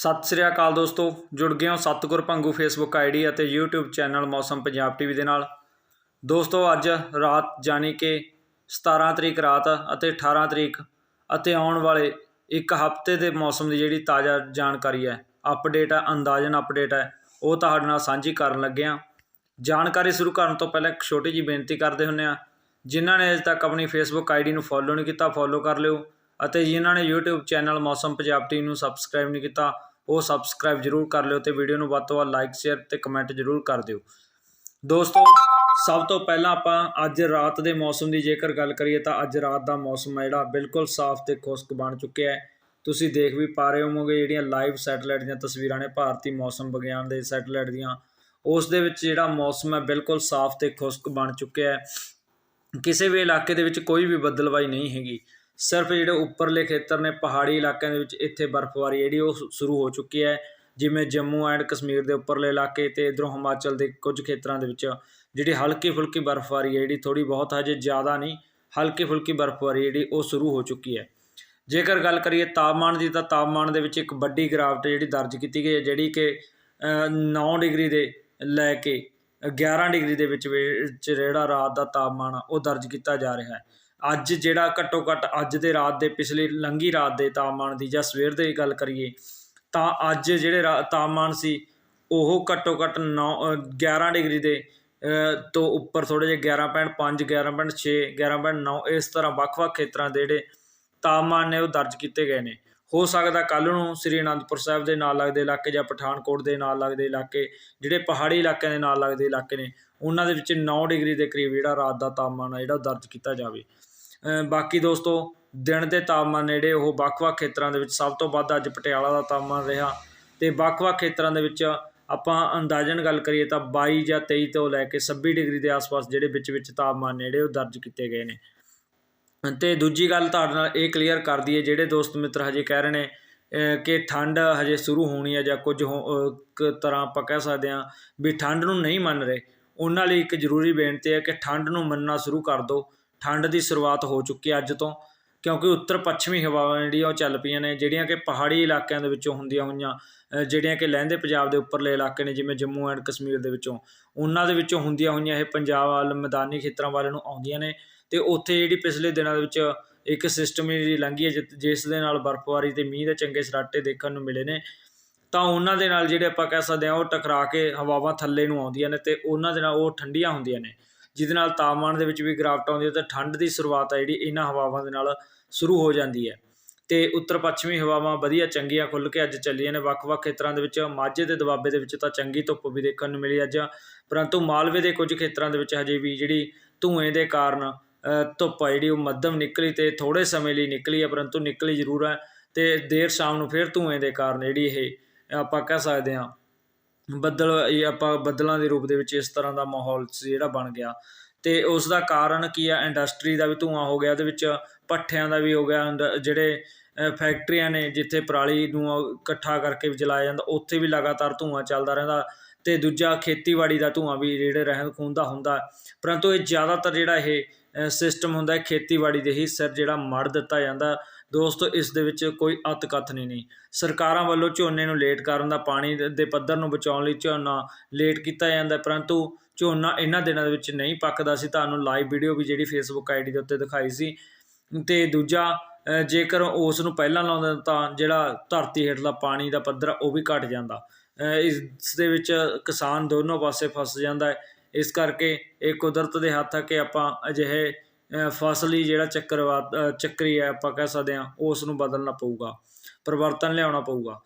ਸਤਿ ਸ੍ਰੀ ਅਕਾਲ ਦੋਸਤੋ, ਜੁੜ ਗਏ ਹੋ ਸਤਗੁਰ ਭੰਗੂ ਫੇਸਬੁੱਕ ਆਈਡੀ ਅਤੇ YouTube channel Mausam Punjab TV ਦੇ ਨਾਲ। ਦੋਸਤੋ, ਅੱਜ ਰਾਤ ਜਾਣੀ ਕਿ 17 ਤਰੀਕ ਰਾਤ ਅਤੇ 18 ਤਰੀਕ ਅਤੇ ਆਉਣ ਵਾਲੇ ਇੱਕ ਹਫ਼ਤੇ ਦੇ ਮੌਸਮ ਦੀ ਜਿਹੜੀ ਤਾਜ਼ਾ ਜਾਣਕਾਰੀ ਹੈ ਅਪਡੇਟ ਹੈ ਅੰਦਾਜ਼ਨ ਅਪਡੇਟ ਹੈ, ਉਹ ਤੁਹਾਡੇ ਨਾਲ ਸਾਂਝੀ ਕਰਨ ਲੱਗੇ ਹਾਂ। ਜਾਣਕਾਰੀ ਸ਼ੁਰੂ ਕਰਨ ਤੋਂ ਪਹਿਲਾਂ ਇੱਕ ਛੋਟੀ ਜੀ ਬੇਨਤੀ ਕਰਦੇ ਹੁੰਨੇ ਆ ਜਿਨ੍ਹਾਂ ਨੇ ਅਜੇ ਤੱਕ ਆਪਣੀ ਫੇਸਬੁੱਕ ਆਈਡੀ ਨੂੰ ਫੋਲੋ ਨਹੀਂ ਕੀਤਾ ਫੋਲੋ ਕਰ ਲਿਓ ਅਤੇ ਜਿਨ੍ਹਾਂ ਨੇ YouTube channel Mausam Punjab TV ਨੂੰ ਸਬਸਕ੍ਰਾਈਬ ਨਹੀਂ ਕੀਤਾ ਉਹ ਸਬਸਕ੍ਰਾਈਬ ਜਰੂਰ ਕਰ ਲਿਓ ਤੇ ਵੀਡੀਓ ਨੂੰ ਵੱਧ ਤੋਂ ਵੱਧ ਲਾਈਕ ਸ਼ੇਅਰ ਤੇ ਕਮੈਂਟ ਜਰੂਰ ਕਰ ਦਿਓ। ਦੋਸਤੋ, ਸਭ ਤੋਂ ਪਹਿਲਾਂ ਆਪਾਂ ਅੱਜ ਰਾਤ ਦੇ ਮੌਸਮ ਦੀ ਜੇਕਰ ਗੱਲ ਕਰੀਏ ਤਾਂ ਅੱਜ ਰਾਤ ਦਾ ਮੌਸਮ ਹੈ ਜਿਹੜਾ ਬਿਲਕੁਲ ਸਾਫ਼ ਤੇ ਖੁਸ਼ਕ ਬਣ ਚੁੱਕਿਆ ਹੈ। ਤੁਸੀਂ ਦੇਖ ਵੀ ਪਾ ਰਹੇ ਹੋਵੋਗੇ ਜਿਹੜੀਆਂ ਲਾਈਵ ਸੈਟੇਲਾਈਟ ਦੀਆਂ ਤਸਵੀਰਾਂ ਨੇ ਭਾਰਤੀ ਮੌਸਮ ਵਿਗਿਆਨ ਦੇ ਸੈਟੇਲਾਈਟ ਦੀਆਂ। ਉਸ ਦੇ ਵਿੱਚ ਜਿਹੜਾ ਮੌਸਮ ਹੈ ਬਿਲਕੁਲ ਸਾਫ਼ ਤੇ ਖੁਸ਼ਕ ਬਣ ਚੁੱਕਿਆ ਹੈ। ਕਿਸੇ ਵੀ ਇਲਾਕੇ ਦੇ ਵਿੱਚ ਕੋਈ ਵੀ ਬੱਦਲਵਾਈ ਨਹੀਂ ਹੈਗੀ। ਸਿਰਫ ਜਿਹੜੇ ਉੱਪਰਲੇ ਖੇਤਰ ਨੇ ਪਹਾੜੀ ਇਲਾਕਿਆਂ ਦੇ ਵਿੱਚ ਇੱਥੇ ਬਰਫ਼ਬਾਰੀ ਜਿਹੜੀ ਉਹ ਸ਼ੁਰੂ ਹੋ ਚੁੱਕੀ ਹੈ। ਜਿਵੇਂ ਜੰਮੂ ਐਂਡ ਕਸ਼ਮੀਰ ਦੇ ਉੱਪਰਲੇ ਇਲਾਕੇ ਤੇ ਇਧਰੋਂ ਹਿਮਾਚਲ ਦੇ ਕੁਝ ਖੇਤਰਾਂ ਦੇ ਵਿੱਚ ਜਿਹੜੀ ਹਲਕੀ ਫੁਲਕੀ ਬਰਫ਼ਬਾਰੀ ਹੈ ਜਿਹੜੀ ਥੋੜੀ ਬਹੁਤ ਹਜੇ ਜ਼ਿਆਦਾ ਨਹੀਂ ਹਲਕੀ ਫੁਲਕੀ ਬਰਫ਼ਬਾਰੀ ਜਿਹੜੀ ਉਹ ਸ਼ੁਰੂ ਹੋ ਚੁੱਕੀ ਹੈ। ਜੇਕਰ ਗੱਲ ਕਰੀਏ ਤਾਪਮਾਨ ਦੀ ਤਾਂ ਤਾਪਮਾਨ ਦੇ ਵਿੱਚ ਇੱਕ ਵੱਡੀ ਗਿਰਾਵਟ ਜਿਹੜੀ ਦਰਜ ਕੀਤੀ ਗਈ ਹੈ ਜਿਹੜੀ ਕਿ ਅ, 9 ਡਿਗਰੀ ਦੇ ਲੈ ਕੇ 11 ਡਿਗਰੀ ਦੇ ਵਿੱਚ ਜਿਹੜਾ ਰਾਤ ਦਾ ਤਾਪਮਾਨ ਆ ਉਹ ਦਰਜ ਕੀਤਾ ਜਾ ਰਿਹਾ ਹੈ। ਅੱਜ ਜਿਹੜਾ ਘੱਟੋ ਘੱਟ ਅੱਜ ਦੇ ਰਾਤ ਦੇ, ਪਿਛਲੀ ਲੰਗੀ ਰਾਤ ਦੇ ਤਾਪਮਾਨ ਦੀ ਜਾਂ ਸਵੇਰ ਦੀ ਗੱਲ ਕਰੀਏ, ਤਾਂ ਅੱਜ ਜਿਹੜੇ ਰਾ- ਤਾਪਮਾਨ ਸੀ, ਉਹ ਘੱਟੋ ਘੱਟ 9 11 ਡਿਗਰੀ ਦੇ ਤੋਂ ਉੱਪਰ ਥੋੜੇ ਜਿਹਾ 11.5 11.6 11.9 ਇਸ ਤਰ੍ਹਾਂ ਵੱਖ-ਵੱਖ ਖੇਤਰਾਂ ਦੇ ਜਿਹੜੇ ਤਾਪਮਾਨ ਨੇ ਉਹ ਦਰਜ ਕੀਤੇ ਗਏ ਨੇ। ਹੋ ਸਕਦਾ ਕੱਲ ਨੂੰ ਸ੍ਰੀ ਅਨੰਦਪੁਰ ਸਾਹਿਬ ਦੇ ਨਾਲ ਲੱਗਦੇ ਇਲਾਕੇ ਜਾਂ ਪਠਾਨਕੋਟ ਦੇ ਨਾਲ ਲੱਗਦੇ ਇਲਾਕੇ, ਜਿਹੜੇ ਪਹਾੜੀ ਇਲਾਕਿਆਂ ਦੇ ਨਾਲ ਲੱਗਦੇ ਇਲਾਕੇ ਨੇ, ਉਹਨਾਂ ਦੇ ਵਿੱਚ 9 ਡਿਗਰੀ ਦੇ ਕਰੀਬ ਜਿਹੜਾ ਰਾਤ ਦਾ ਤਾਪਮਾਨ ਆ, ਜਿਹੜਾ ਉਹ ਦਰਜ ਕੀਤਾ ਜਾਵੇ। ਬਾਕੀ ਦੋਸਤੋ, ਦਿਨ ਦੇ ਤਾਪਮਾਨ ਨੇ ਜਿਹੜੇ ਉਹ ਵੱਖ-ਵੱਖ ਖੇਤਰਾਂ ਦੇ ਵਿੱਚ ਸਭ ਤੋਂ ਵੱਧ ਅੱਜ ਪਟਿਆਲਾ ਦਾ ਤਾਪਮਾਨ ਰਿਹਾ। ਤੇ ਵੱਖ-ਵੱਖ ਖੇਤਰਾਂ ਦੇ ਵਿੱਚ ਆਪਾਂ ਅੰਦਾਜ਼ਨ ਗੱਲ ਕਰੀਏ ਤਾਂ 22 ਜਾਂ 23 ਤੋਂ ਲੈ ਕੇ 26 ਡਿਗਰੀ ਦੇ ਆਸ-ਪਾਸ ਜਿਹੜੇ ਵਿੱਚ-ਵਿੱਚ ਤਾਪਮਾਨ ਨੇ ਜਿਹੜੇ ਉਹ ਦਰਜ ਕੀਤੇ ਗਏ ਨੇ। ਤੇ ਦੂਜੀ ਗੱਲ ਤੁਹਾਡੇ ਨਾਲ ਇਹ ਕਲੀਅਰ ਕਰ ਦਈਏ, ਜਿਹੜੇ ਦੋਸਤ ਮਿੱਤਰ ਹਜੇ ਕਹਿ ਰਹੇ ਨੇ ਕਿ ਠੰਡ ਹਜੇ ਸ਼ੁਰੂ ਹੋਣੀ ਹੈ ਜਾਂ ਕੁਝ ਹੋ- ਤਰ੍ਹਾਂ ਆਪਾਂ ਕਹਿ ਸਕਦੇ ਹਾਂ ਵੀ ਠੰਡ ਨੂੰ ਨਹੀਂ ਮੰਨ ਰਹੇ, ਉਹਨਾਂ ਲਈ ਇੱਕ ਜ਼ਰੂਰੀ ਬੇਨਤੀ ਹੈ ਕਿ ਠੰਡ ਨੂੰ ਮੰਨਣਾ ਸ਼ੁਰੂ ਕਰ ਦਿਓ। ਠੰਡ ਦੀ ਸ਼ੁਰੂਆਤ ਹੋ ਚੁੱਕੀ ਹੈ ਅੱਜ ਤੋਂ, ਕਿਉਂਕਿ ਉੱਤਰ ਪੱਛਮੀ ਹਵਾਵਾਂ ਜਿਹੜੀਆਂ ਉਹ ਚੱਲ ਪਈਆਂ ਨੇ, ਜਿਹੜੀਆਂ ਕਿ ਪਹਾੜੀ ਇਲਾਕਿਆਂ ਦੇ ਵਿੱਚੋਂ ਹੁੰਦੀਆਂ ਹੋਈਆਂ ਜਿਹੜੀਆਂ ਕਿ ਲਹਿੰਦੇ ਪੰਜਾਬ ਦੇ ਉੱਪਰਲੇ ਇਲਾਕੇ ਨੇ, ਜਿਵੇਂ ਜੰਮੂ ਐਂਡ ਕਸ਼ਮੀਰ ਦੇ ਵਿੱਚੋਂ, ਉਹਨਾਂ ਦੇ ਵਿੱਚੋਂ ਹੁੰਦੀਆਂ ਹੋਈਆਂ ਇਹ ਪੰਜਾਬ ਵੱਲ, ਮੈਦਾਨੀ ਖੇਤਰਾਂ ਵੱਲ ਨੂੰ ਆਉਂਦੀਆਂ ਨੇ, ਤੇ ਉੱਥੇ ਜਿਹੜੀ ਪਿਛਲੇ ਦਿਨਾਂ ਦੇ ਵਿੱਚ ਇੱਕ ਸਿਸਟਮ ਜਿਹੜੀ ਲੰਘੀ ਹੈ ਜਿ- ਜਿਸ ਦੇ ਨਾਲ ਬਰਫ਼ਬਾਰੀ ਤੇ ਮੀਂਹ ਦੇ ਚੰਗੇ ਸਰਾਟੇ ਦੇਖਣ ਨੂੰ ਮਿਲੇ ਨੇ, ਤਾਂ ਉਹਨਾਂ ਦੇ ਨਾਲ ਜਿਹੜੇ ਆਪਾਂ ਕਹਿ ਸਕਦੇ ਹਾਂ ਉਹ ਟਕਰਾ ਕੇ ਹਵਾਵਾਂ ਥੱਲੇ ਨੂੰ ਆਉਂਦੀਆਂ ਨੇ, ਤੇ ਉਹਨਾਂ ਦੇ ਨਾਲ ਉਹ ਠੰਡੀਆਂ ਹੁੰਦੀਆਂ ਨੇ। ਜਿਹਦੇ ਨਾਲ ਤਾਪਮਾਨ ਦੇ ਵਿੱਚ ਵੀ ਗਿਰਾਵਟ ਆਉਂਦੀ ਹੈ ਤੇ ਠੰਡ ਦੀ ਸ਼ੁਰੂਆਤ ਆ ਜਿਹੜੀ ਇਹਨਾਂ ਹਵਾਵਾਂ ਦੇ ਨਾਲ ਸ਼ੁਰੂ ਹੋ ਜਾਂਦੀ ਹੈ। ਤੇ ਉੱਤਰ ਪੱਛਮੀ ਹਵਾਵਾਂ ਵਧੀਆ ਚੰਗੀਆਂ ਖੁੱਲ ਕੇ ਅੱਜ ਚੱਲੀਆਂ ਨੇ। ਵੱਖ-ਵੱਖ ਖੇਤਰਾਂ ਦੇ ਵਿੱਚ ਮਾਝੇ ਦੇ ਦੁਆਬੇ ਦੇ ਵਿੱਚ ਤਾਂ ਚੰਗੀ ਧੁੱਪ ਵੀ ਦੇਖਣ ਨੂੰ ਮਿਲੀ ਅੱਜ। ਪਰੰਤੂ ਮਾਲਵੇ ਦੇ ਕੁਝ ਖੇਤਰਾਂ ਦੇ ਵਿੱਚ ਹਜੇ ਵੀ ਜਿਹੜੀ ਧੂਏ ਦੇ ਕਾਰਨ ਧੁੱਪ ਆ ਜਿਹੜੀ ਉਹ ਮੱਧਮ ਨਿਕਲੀ ਤੇ ਥੋੜੇ ਸਮੇਂ ਲਈ ਨਿਕਲੀ ਹੈ ਪਰੰਤੂ ਨਿਕਲੀ ਜ਼ਰੂਰ ਹੈ ਤੇ ਦੇਰ ਸ਼ਾਮ ਨੂੰ ਫਿਰ ਧੂਏ ਦੇ ਕਾਰਨ ਜਿਹੜੀ ਇਹ ਆਪਾਂ ਕਹਿ ਸਕਦੇ ਹਾਂ ਬੱਦਲ, ਇਹ ਆਪਾਂ ਬੱਦਲਾਂ ਦੇ ਰੂਪ ਦੇ ਵਿੱਚ ਇਸ ਤਰ੍ਹਾਂ ਦਾ ਮਾਹੌਲ ਜਿਹੜਾ ਬਣ ਗਿਆ। ਤੇ ਉਸ ਦਾ ਕਾਰਨ ਕੀ ਆ? ਇੰਡਸਟਰੀ ਦਾ ਵੀ ਧੂਆਂ ਹੋ ਗਿਆ, ਉਹਦੇ ਵਿੱਚ ਪੱਠਿਆਂ ਦਾ ਵੀ ਹੋ ਗਿਆ ਇੰਡ- ਜਿਹੜੇ ਫੈਕਟਰੀਆਂ ਨੇ ਜਿੱਥੇ ਪਰਾਲੀ ਨੂੰ ਇਕੱਠਾ ਕਰਕੇ ਵੀ ਜਲਾਇਆ ਜਾਂਦਾ, ਉੱਥੇ ਵੀ ਲਗਾਤਾਰ ਧੂਆਂ ਚੱਲਦਾ ਰਹਿੰਦਾ ਤੇ ਦੂਜਾ ਖੇਤੀਬਾੜੀ ਦਾ ਧੂਆਂ ਵੀ ਜਿਹੜੇ ਰਹਿੰਦ ਖੂੰਹਦ ਦਾ ਹੁੰਦਾ। ਪਰੰਤੂ ਇਹ ਜ਼ਿਆਦਾਤਰ ਜਿਹੜਾ ਇਹ ਸਿਸਟਮ ਹੁੰਦਾ ਹੈ ਖੇਤੀਬਾੜੀ ਦੇ ਹੀ ਸਿਰ ਜਿਹੜਾ ਮੜ ਦਿੱਤਾ ਜਾਂਦਾ। ਦੋਸਤੋ, ਇਸ ਦੇ ਵਿੱਚ ਕੋਈ ਅਤ ਕਥ ਨਹੀਂ ਸਰਕਾਰਾਂ ਵੱਲੋਂ ਝੋਨੇ ਨੂੰ ਲੇਟ ਕਰਨ ਦਾ ਪਾਣੀ ਦੇ- ਪੱਧਰ ਨੂੰ ਬਚਾਉਣ ਲਈ ਝੋਨਾ ਲੇਟ ਕੀਤਾ ਜਾਂਦਾ ਪਰੰਤੂ ਝੋਨਾ ਇਹਨਾਂ ਦਿਨਾਂ ਦੇ ਵਿੱਚ ਨਹੀਂ ਪੱਕਦਾ ਸੀ। ਤੁਹਾਨੂੰ ਲਾਈਵ ਵੀਡੀਓ ਵੀ ਜਿਹੜੀ ਫੇਸਬੁੱਕ ਆਈਡੀ ਦੇ ਉੱਤੇ ਦਿਖਾਈ ਸੀ। ਤੇ ਦੂਜਾ ਜੇਕਰ ਉਸ ਨੂੰ ਪਹਿਲਾਂ ਲਾਉਂਦੇ ਤਾਂ ਜਿਹੜਾ ਧਰਤੀ ਹੇਠਲਾ ਪਾਣੀ ਦਾ ਪੱਧਰ ਉਹ ਵੀ ਘਟ ਜਾਂਦਾ। ਇਸ ਦੇ ਵਿੱਚ ਕਿਸਾਨ ਦੋਨੋਂ ਪਾਸੇ ਫਸ ਜਾਂਦਾ ਹੈ। ਇਸ ਕਰਕੇ ਇਹ ਕੁਦਰਤ ਦੇ ਹੱਥ ਆ ਕਿ ਆਪਾਂ ਅਜਿਹੇ ਫਸਲੀ ਜਿਹੜਾ ਚੱਕਰਵਾਤ ਚੱਕਰੀ ਹੈ ਆਪਾਂ ਕਹਿ ਸਕਦੇ ਹਾਂ ਉਸ ਨੂੰ ਬਦਲਣਾ ਪਊਗਾ, ਪਰਿਵਰਤਨ ਲਿਆਉਣਾ ਪਊਗਾ।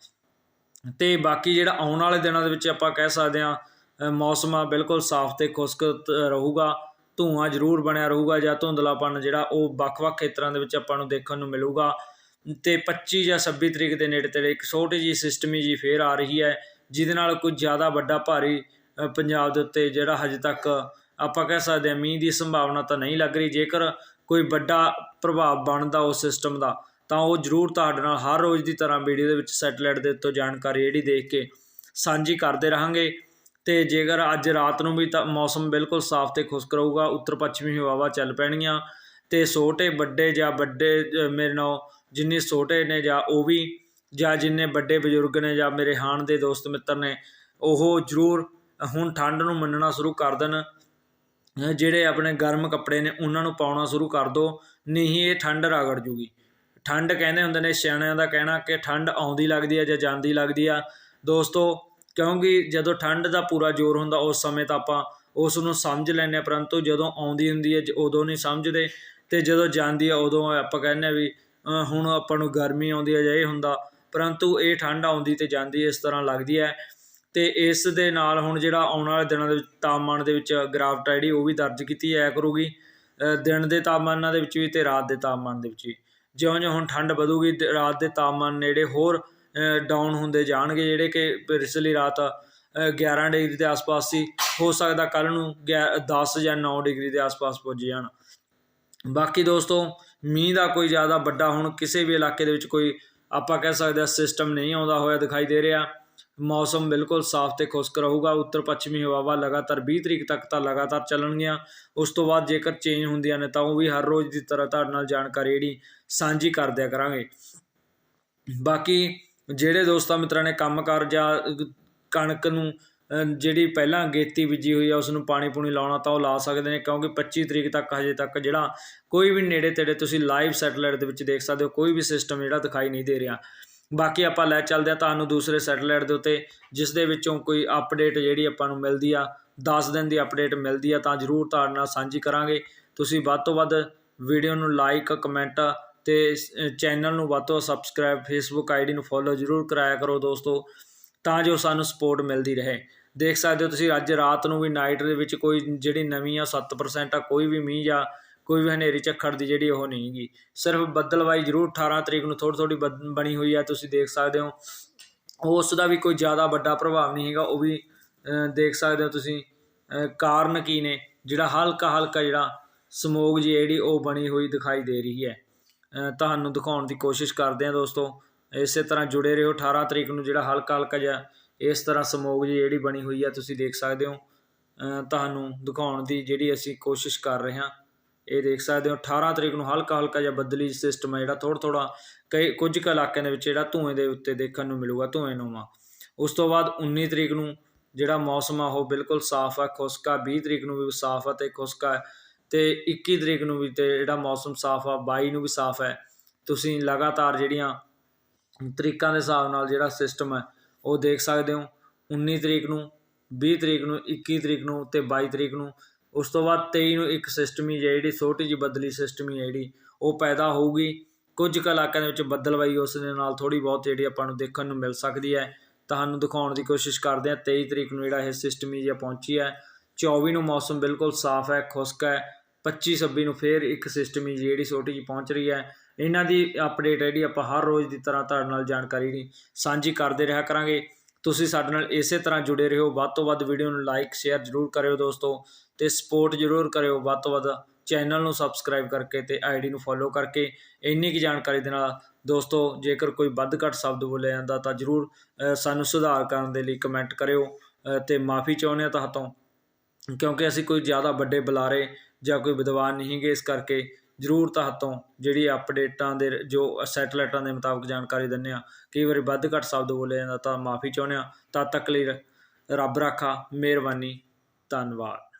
ਤੇ ਬਾਕੀ ਜਿਹੜਾ ਆਉਣ ਵਾਲੇ ਦਿਨਾਂ ਦੇ ਵਿੱਚ ਆਪਾਂ ਕਹਿ ਸਕਦੇ ਹਾਂ ਮੌਸਮ ਆ ਬਿਲਕੁਲ ਸਾਫ਼ ਤੇ ਖੁਸ਼ਕ ਤ- ਰਹੂਗਾ, ਧੂਆਂ ਜ਼ਰੂਰ ਬਣਿਆ ਰਹੂਗਾ ਜਾਂ ਧੁੰਦਲਾਪਨ ਜਿਹੜਾ ਉਹ ਵੱਖ-ਵੱਖ ਖੇਤਰਾਂ ਦੇ ਵਿੱਚ ਆਪਾਂ ਨੂੰ ਦੇਖਣ ਨੂੰ ਮਿਲੂਗਾ। ਤੇ 25 ਜਾਂ 26 ਤਰੀਕ ਦੇ ਨੇੜੇ ਤੇੜੇ ਇੱਕ ਛੋਟੀ ਜੀ ਸਿਸਟਮੀ ਜੀ ਫੇਰ ਆ ਰਹੀ ਹੈ, ਜਿਹਦੇ ਨਾਲ ਕੋਈ ਜ਼ਿਆਦਾ ਵੱਡਾ ਭਾਰੀ ਪੰਜਾਬ ਦੇ ਉੱਤੇ ਜਿਹੜਾ ਹਜੇ ਤੱਕ ਆਪਾਂ ਕਹਿ ਸਕਦੇ ਹਾਂ, ਮੀਂਹ ਦੀ ਸੰਭਾਵਨਾ ਤਾਂ ਨਹੀਂ ਲੱਗ ਰਹੀ। ਜੇਕਰ ਕੋਈ ਵੱਡਾ ਪ੍ਰਭਾਵ ਬਣਦਾ ਉਸ ਸਿਸਟਮ ਦਾ, ਤਾਂ ਉਹ ਜ਼ਰੂਰ ਤੁਹਾਡੇ ਨਾਲ ਹਰ ਰੋਜ਼ ਦੀ ਤਰ੍ਹਾਂ ਵੀਡੀਓ ਦੇ ਵਿੱਚ ਸੈਟੇਲਾਈਟ ਦੇ ਉੱਤੋਂ ਜਾਣਕਾਰੀ ਜਿਹੜੀ ਦੇਖ ਕੇ ਸਾਂਝੀ ਕਰਦੇ ਰਹਾਂਗੇ। ਤੇ ਜੇਕਰ ਅੱਜ ਰਾਤ ਨੂੰ ਵੀ ਤਾਂ ਮੌਸਮ ਬਿਲਕੁਲ ਸਾਫ਼ ਤੇ ਖੁਸ਼ਕ ਰਹੂਗਾ, ਉੱਤਰ ਪੱਛਮੀ ਹਵਾਵਾਂ ਚੱਲ ਪੈਣਗੀਆਂ। ਤੇ ਛੋਟੇ, ਵੱਡੇ ਜਾਂ ਵੱਡੇ ਮੇਰੇ ਨਾਲ ਜਿੰਨੇ ਛੋਟੇ ਨੇ ਜਾਂ ਉਹ ਵੀ, ਜਾਂ ਜਿੰਨੇ ਵੱਡੇ ਬਜ਼ੁਰਗ ਨੇ ਜਾਂ ਮੇਰੇ ਹਾਣ ਦੇ ਦੋਸਤ ਮਿੱਤਰ ਨੇ, ਉਹ ਜ਼ਰੂਰ ਹੁਣ ਠੰਡ ਨੂੰ ਮੰਨਣਾ ਸ਼ੁਰੂ ਕਰ ਦੇਣ। ਜਿਹੜੇ ਆਪਣੇ ਗਰਮ ਕੱਪੜੇ ਨੇ, ਉਹਨਾਂ ਨੂੰ ਪਾਉਣਾ ਸ਼ੁਰੂ ਕਰ ਦਿਓ ਨਹੀਂ ਇਹ ਠੰਡ ਰਗੜ ਜੂਗੀ। ਠੰਡ ਕਹਿੰਦੇ ਹੁੰਦੇ ਨੇ, ਸਿਆਣਿਆਂ ਦਾ ਕਹਿਣਾ ਕਿ ਠੰਡ ਆਉਂਦੀ ਲੱਗਦੀ ਹੈ ਜਾਂ ਜਾਂਦੀ ਲੱਗਦੀ ਆ। ਦੋਸਤੋ, ਕਿਉਂਕਿ ਜਦੋਂ ਠੰਡ ਦਾ ਪੂਰਾ ਜ਼ੋਰ ਹੁੰਦਾ, ਉਸ ਸਮੇਂ ਤਾਂ ਆਪਾਂ ਉਸ ਨੂੰ ਸਮਝ ਲੈਂਦੇ ਹਾਂ, ਪਰੰਤੂ ਜਦੋਂ ਆਉਂਦੀ ਹੁੰਦੀ ਹੈ, ਜ- ਉਦੋਂ ਨਹੀਂ ਸਮਝਦੇ। ਤੇ ਜਦੋਂ ਜਾਂਦੀ ਆ, ਉਦੋਂ ਆਪਾਂ ਕਹਿੰਦੇ ਹਾਂ ਵੀ ਹੁਣ ਆਪਾਂ ਨੂੰ ਗਰਮੀ ਆਉਂਦੀ ਹੈ ਜਾਂ ਇਹ ਹੁੰਦਾ, ਪਰੰਤੂ ਇਹ ਠੰਡ ਆਉਂਦੀ ਤੇ ਜਾਂਦੀ, ਇਸ ਤਰ੍ਹਾਂ ਲੱਗਦੀ ਹੈ। ਤੇ ਇਸ ਦੇ ਨਾਲ ਹੁਣ ਜਿਹੜਾ ਆਉਣ ਵਾਲੇ ਦਿਨਾਂ ਦੇ ਵਿੱਚ ਤਾਪਮਾਨ ਦੇ ਵਿੱਚ ਗਿਰਾਵਟ ਹੈ ਜਿਹੜੀ ਉਹ ਵੀ ਦਰਜ ਕੀਤੀ ਜਾਇਆ ਕਰੂਗੀ। ਦਿਨ ਦੇ ਤਾਪਮਾਨਾਂ ਦੇ ਵਿੱਚ ਵੀ ਤੇ ਰਾਤ ਦੇ ਤਾਪਮਾਨ ਦੇ ਵਿੱਚ ਵੀ। ਜਿਉਂ-ਜਿਉਂ ਹੁਣ ਠੰਡ ਵਧੂਗੀ ਤੇ ਰਾਤ ਦੇ ਤਾਪਮਾਨ ਨੇੜੇ ਹੋਰ ਡਾਊਨ ਹੁੰਦੇ ਜਾਣਗੇ ਜਿਹੜੇ ਕਿ ਪਿਛਲੀ ਰਾਤ ਅ, 11 ਡਿਗਰੀ ਦੇ ਆਸ-ਪਾਸ ਸੀ। ਹੋ ਸਕਦਾ ਕੱਲ ਨੂੰ ਗਿਆ- 10 ਜਾਂ 9 ਡਿਗਰੀ ਦੇ ਆਸ-ਪਾਸ ਪੁੱਜ ਜਾਣ। ਬਾਕੀ ਦੋਸਤੋ ਮੀਂਹ ਦਾ ਕੋਈ ਜ਼ਿਆਦਾ ਵੱਡਾ ਹੁਣ ਕਿਸੇ ਵੀ ਇਲਾਕੇ ਦੇ ਵਿੱਚ ਕੋਈ ਆਪਾਂ ਕਹਿ ਸਕਦੇ ਹਾਂ ਸਿਸਟਮ ਨਹੀਂ ਆਉਂਦਾ ਹੋਇਆ ਦਿਖਾਈ ਦੇ ਰਿਹਾ। ਮੌਸਮ ਬਿਲਕੁਲ ਸਾਫ਼ ਤੇ ਖੁਸ਼ਕ ਰਹੂਗਾ। ਉੱਤਰ ਪੱਛਮੀ ਹਵਾਵਾਂ ਲਗਾਤਾਰ 20 ਤਰੀਕ ਤੱਕ ਤਾਂ ਲਗਾਤਾਰ ਚੱਲਣਗੀਆਂ। ਉਸ ਤੋਂ ਬਾਅਦ ਜੇਕਰ ਚੇਂਜ ਹੁੰਦੀਆਂ ਨੇ ਤਾਂ ਉਹ ਵੀ ਹਰ ਰੋਜ਼ ਦੀ ਤਰ੍ਹਾਂ ਤੁਹਾਡੇ ਨਾਲ ਜਾਣਕਾਰੀ ਜਿਹੜੀ ਸਾਂਝੀ ਕਰ ਦਿਆ ਕਰਾਂਗੇ। ਬਾਕੀ ਜਿਹੜੇ ਦੋਸਤਾਂ ਮਿੱਤਰਾਂ ਨੇ ਕੰਮਕਾਰ ਜਾਂ ਕਣਕ ਨੂੰ ਜਿਹੜੀ ਪਹਿਲਾਂ ਗੇਤੀ ਬੀਜੀ ਹੋਈ ਆ ਉਸ ਨੂੰ ਪਾਣੀ ਪੂਣੀ ਲਾਉਣਾ ਤਾਂ ਉਹ ਲਾ ਸਕਦੇ ਨੇ, ਕਿਉਂਕਿ 25 ਤਰੀਕ ਤੱਕ ਹਜੇ ਤੱਕ ਜਿਹੜਾ ਕੋਈ ਵੀ ਨੇੜੇ ਤੇੜੇ ਤੁਸੀਂ ਲਾਈਵ ਸੈਟੇਲਾਈਟ ਦੇ ਵਿੱਚ ਦੇਖ ਸਕਦੇ ਹੋ, ਕੋਈ ਵੀ ਸਿਸਟਮ ਜਿਹੜਾ ਦਿਖਾਈ ਨਹੀਂ ਦੇ ਰਿਹਾ। ਬਾਕੀ ਆਪਾਂ ਲੈ ਚੱਲਦੇ ਆ ਤੁਹਾਨੂੰ ਦੂਸਰੇ ਸੈਟੇਲਾਈਟ ਦੇ ਉੱਤੇ, ਜਿਸ ਦੇ ਵਿੱਚੋਂ ਕੋਈ ਅਪਡੇਟ ਜਿਹੜੀ ਆਪਾਂ ਨੂੰ ਮਿਲਦੀ ਆ 10 ਦਿਨ ਦੀ ਅਪਡੇਟ ਮਿਲਦੀ ਆ, ਤਾਂ ਜ਼ਰੂਰ ਤੁਹਾਡੇ ਨਾਲ ਸਾਂਝੀ ਕਰਾਂਗੇ। ਤੁਸੀਂ ਵੱਧ ਤੋਂ ਵੱਧ ਵੀਡੀਓ ਨੂੰ ਲਾਈਕ ਕਮੈਂਟ ਤੇ ਚੈਨਲ ਨੂੰ ਵੱਧ ਤੋਂ ਸਬਸਕ੍ਰਾਈਬ ਫੇਸਬੁੱਕ ਆਈਡੀ ਨੂੰ ਫੋਲੋ ਜ਼ਰੂਰ ਕਰਾਇਆ ਕਰੋ ਦੋਸਤੋ, ਤਾਂ ਜੋ ਸਾਨੂੰ ਸਪੋਰਟ ਮਿਲਦੀ ਰਹੇ। ਦੇਖ ਸਕਦੇ ਹੋ ਤੁਸੀਂ ਅੱਜ ਰਾਤ ਨੂੰ ਵੀ ਨਾਈਟ ਦੇ ਵਿੱਚ ਕੋਈ ਜਿਹੜੀ ਨਵੀਂ ਆ 7% ਆ, ਕੋਈ ਵੀ ਮੀਂਹ ਜਾਂ ਕੋਈ ਵੀ ਹਨੇਰੀ ਝੱਖੜ ਦੀ ਜਿਹੜੀ ਉਹ ਨਹੀਂ ਹੈਗੀ ਸਿਰਫ ਬੱਦਲਵਾਈ ਜ਼ਰੂਰ 18 ਤਰੀਕ ਨੂੰ ਥੋੜੀ ਥੋੜੀ ਬਣੀ ਹੋਈ ਹੈ ਤੁਸੀਂ ਦੇਖ ਸਕਦੇ ਹੋ। ਉਸ ਦਾ ਵੀ ਕੋਈ ਜ਼ਿਆਦਾ ਵੱਡਾ ਪ੍ਰਭਾਵ ਨਹੀਂ ਹੈਗਾ, ਉਹ ਵੀ ਦੇਖ ਸਕਦੇ ਹੋ ਤੁਸੀਂ ਕਾਰਨ ਕੀ ਨੇ? ਜਿਹੜਾ ਹਲਕਾ ਹਲਕਾ ਜਿਹੜਾ ਸਮੋਗ ਜੀ ਜਿਹੜੀ ਉਹ ਬਣੀ ਹੋਈ ਦਿਖਾਈ ਦੇ ਰਹੀ ਹੈ। ਤੁਹਾਨੂੰ ਦਿਖਾਉਣ ਦੀ ਕੋਸ਼ਿਸ਼ ਕਰਦੇ ਹਾਂ ਦੋਸਤੋ। ਇਸੇ ਤਰ੍ਹਾਂ ਜੁੜੇ ਰਹੋ 18 ਤਰੀਕ ਨੂੰ ਜਿਹੜਾ ਹਲਕਾ ਹਲਕਾ ਜਿਹਾ ਇਸ ਤਰ੍ਹਾਂ ਸਮੋਗ ਜੀ ਜਿਹੜੀ ਬਣੀ ਹੋਈ ਹੈ ਤੁਸੀਂ ਦੇਖ ਸਕਦੇ ਹੋ। ਤੁਹਾਨੂੰ ਦਿਖਾਉਣ ਦੀ ਜਿਹੜੀ ਅਸੀਂ ਕੋਸ਼ਿਸ਼ ਕਰ ਰਹੇ ਹਾਂ। ਇਹ ਦੇਖ ਸਕਦੇ ਹੋ 18 ਤਰੀਕ ਨੂੰ ਹਲਕਾ ਹਲਕਾ ਜਿਹਾ ਬੱਦਲੀ ਸਿਸਟਮ ਹੈ ਜਿਹੜਾ ਥੋੜਾ ਥੋੜਾ ਕਈ ਕੁਝ ਕੁ ਇਲਾਕਿਆਂ ਦੇ ਵਿੱਚ ਜਿਹੜਾ ਧੂਏ ਦੇ ਉੱਤੇ ਦੇਖਣ ਨੂੰ ਮਿਲੂਗਾ, ਧੂਏ ਨੂੰਮਾ ਉਸ ਤੋਂ ਬਾਅਦ 19 ਤਰੀਕ ਨੂੰ ਜਿਹੜਾ ਮੌਸਮ ਆ, ਉਹ ਬਿਲਕੁਲ ਸਾਫ਼ ਆ, ਖੁਸ਼ਕਾ 20 ਤਰੀਕ ਨੂੰ ਵੀ ਸਾਫ਼ ਆ ਤੇ ਖੁਸ਼ਕਾ ਹੈ ਤੇ 21 ਤਰੀਕ ਨੂੰ ਵੀ ਤੇ ਜਿਹੜਾ ਮੌਸਮ ਸਾਫ਼ ਆ 22 ਨੂੰ ਵੀ ਸਾਫ਼ ਹੈ। ਤੁਸੀਂ ਲਗਾਤਾਰ ਜਿਹੜੀਆਂ ਤਰੀਕਾਂ ਦੇ ਹਿਸਾਬ ਨਾਲ ਜਿਹੜਾ ਸਿਸਟਮ ਹੈ, ਉਹ ਦੇਖ ਸਕਦੇ ਹੋ 19 ਤਰੀਕ ਨੂੰ 20 ਤਰੀਕ ਨੂੰ 21 ਤਰੀਕ ਨੂੰ ਤੇ 22 ਤਰੀਕ ਨੂੰ। ਉਸ ਤੋਂ ਬਾਅਦ 23 ਨੂੰ ਇੱਕ ਸਿਸਟਮ ਹੀ ਜਿਹੜੀ ਛੋਟੀ ਜਿਹੀ ਬਦਲੀ ਸਿਸਟਮ ਹੀ ਹੈ ਜਿਹੜੀ, ਉਹ ਪੈਦਾ ਹੋਊਗੀ। ਕੁਝ ਕੁ ਇਲਾਕਿਆਂ ਦੇ ਵਿੱਚ ਬੱਦਲਵਾਈ ਉਸ ਦੇ ਨਾਲ ਥੋੜੀ ਬਹੁਤ ਜਿਹੜੀ ਆਪਾਂ ਨੂੰ ਦੇਖਣ ਨੂੰ ਮਿਲ ਸਕਦੀ ਹੈ। ਤੁਹਾਨੂੰ ਦਿਖਾਉਣ ਦੀ ਕੋਸ਼ਿਸ਼ ਕਰਦੇ ਹਾਂ 23 ਤਰੀਕ ਨੂੰ ਜਿਹੜਾ ਇਹ ਸਿਸਟਮ ਹੀ ਜਿਹਾ ਪਹੁੰਚੀ ਹੈ। 24 ਨੂੰ ਮੌਸਮ ਬਿਲਕੁਲ ਸਾਫ਼ ਹੈ, ਖੁਸ਼ਕ ਹੈ। 25 26 ਨੂੰ ਫੇਰ ਇੱਕ ਸਿਸਟਮ ਹੀ ਜਿਹੜੀ ਛੋਟੀ ਜਿਹੀ ਪਹੁੰਚ ਰਹੀ ਹੈ। ਇਹਨਾਂ ਦੀ ਅਪਡੇਟ ਜਿਹੜੀ ਆਪਾਂ ਹਰ ਰੋਜ਼ ਦੀ ਤਰ੍ਹਾਂ ਤੁਹਾਡੇ ਨਾਲ ਜਾਣਕਾਰੀ ਸਾਂਝੀ ਕਰਦੇ ਰਿਹਾ ਕਰਾਂਗੇ। ਤੁਸੀਂ ਸਾਡੇ ਨਾਲ ਇਸੇ ਤਰ੍ਹਾਂ ਜੁੜੇ ਰਹੋ। ਵੱਧ ਤੋਂ ਵੱਧ ਵੀਡੀਓ ਨੂੰ ਲਾਈਕ ਸ਼ੇਅਰ ਜ਼ਰੂਰ ਕਰਿਓ ਦੋਸਤੋ ਤੇ ਸਪੋਰਟ ਜ਼ਰੂਰ ਕਰਿਓ। ਵੱਧ ਤੋਂ ਵੱਧ ਚੈਨਲ ਨੂੰ ਸਬਸਕ੍ਰਾਈਬ ਕਰਕੇ ਤੇ ਆਈਡੀ ਨੂੰ ਫੋਲੋ ਕਰਕੇ ਇੰਨੀ ਕੀ ਜਾਣਕਾਰੀ ਦੇ ਨਾਲ ਦੋਸਤੋ ਜੇਕਰ ਕੋਈ ਵੱਧ ਘੱਟ ਸ਼ਬਦ ਬੋਲਿਆ ਜਾਂਦਾ ਤਾਂ ਜ਼ਰੂਰ ਸਾਨੂੰ ਸੁਧਾਰ ਕਰਨ ਦੇ ਲਈ ਕਮੈਂਟ ਕਰਿਓ ਅ, ਤੇ ਮਾਫੀ ਚਾਹੁੰਦੇ ਹਾਂ ਤੁਹਾਤੋਂ ਕਿਉਂਕਿ ਅਸੀਂ ਕੋਈ ਜ਼ਿਆਦਾ ਵੱਡੇ ਬੁਲਾਰੇ ਜਾਂ ਕੋਈ ਵਿਦਵਾਨ ਨਹੀਂ ਗਏ ਇਸ ਕਰਕੇ ਜ਼ਰੂਰ ਤੁਹਾਤੋਂ ਜਿਹੜੀ ਅਪਡੇਟਾਂ ਦੇ ਜੋ ਸੈਟਲਾਈਟਾਂ ਦੇ ਮੁਤਾਬਕ ਜਾਣਕਾਰੀ ਦਿੰਦੇ ਹਾਂ। ਕਈ ਵਾਰੀ ਵੱਧ ਘੱਟ ਸ਼ਬਦ ਬੋਲਿਆ ਜਾਂਦਾ ਤਾਂ ਮਾਫੀ ਚਾਹੁੰਦੇ ਹਾਂ। ਤਦ ਤੱਕ ਲਈ ਰੱਬ ਰਾਖਾ, ਮਿਹਰਬਾਨੀ, ਧੰਨਵਾਦ।